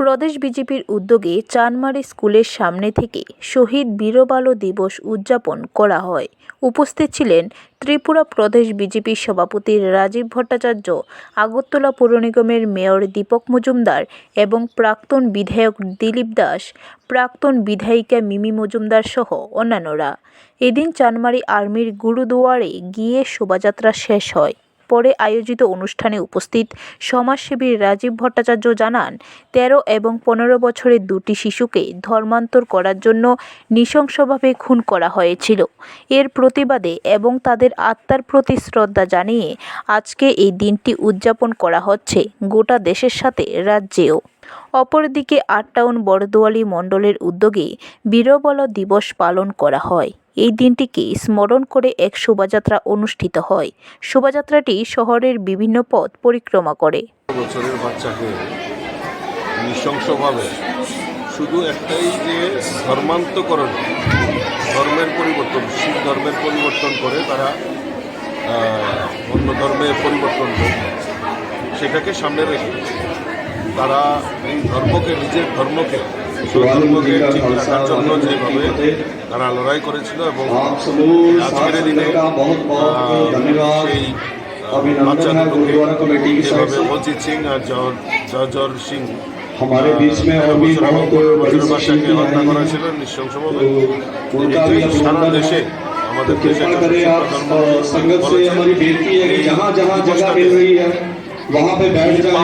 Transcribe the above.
প্রদেশ বিজেপির উদ্যোগে চানমারি স্কুলের সামনে থেকে শহীদ বীরবালো দিবস উদযাপন করা হয়। উপস্থিত ছিলেন ত্রিপুরা প্রদেশ বিজেপি সভাপতি রাজীব ভট্টাচার্য, আগরতলা পৌর নিগমের মেয়র দীপক মজুমদার এবং প্রাক্তন বিধায়ক দিলীপ দাস, প্রাক্তন বিধায়িকা মিমি মজুমদার সহ অন্যান্যরা। এদিন চানমারি আর্মির গুরুদুয়ারে গিয়ে শোভাযাত্রা শেষ হয়। পরে আয়োজিত অনুষ্ঠানে উপস্থিত সমাজসেবী রাজীব ভট্টাচার্য জানান, তেরো এবং পনেরো বছরের দুটি শিশুকে ধর্মান্তর করার জন্য নৃশংসভাবে খুন করা হয়েছিল। এর প্রতিবাদে এবং তাদের আত্মার প্রতি শ্রদ্ধা জানিয়ে আজকে এই দিনটি উদযাপন করা হচ্ছে গোটা দেশের সাথে, রাজ্যেও। অপরদিকে আটটাউন বরদোয়ালি মণ্ডলের উদ্যোগে বীরবল দিবস পালন করা হয়। এই দিনটিকে স্মরণ করে এক শোভাযাত্রা অনুষ্ঠিত হয়। শোভাযাত্রাটি শহরের বিভিন্ন পথ পরিক্রমা করে। বছরের বাচ্চাকে নৃশংসভাবে শুধু একটাই যে ধর্মান্তকরণ, ধর্মের পরিবর্তন শিখ ধর্মের পরিবর্তন করে তারা অন্য ধর্মের পরিবর্তন সেটাকে সামনে রেখে তারা এই ধর্মকে নিজের ধর্মকে ধর্মকে ঠিক রাখার জন্য যেভাবে তারা লড়াই করেছিল এবং आप समूह আজকের साथ দিনে का बहुत बहुत আহ, धन्यवाद সেই अभिनंदन है गुरुद्वारा कमेटी की साइड যেভাবে से অজিত সিং আর জর জর্জর সিং हमारे बीच में और भी बहुत बड़ी ভাষাকে शक्ति হত্যা করা आई ছিল নৃশংসভাবে तो उनका भी এটি সারা अभिनंदन দেশে है আমাদের तो দেশে कृपा करें आप अ, संगत से हमारी बेनती है कि जहाँ जहाँ जगह मिल रही है वहाँ पे बैठ जाए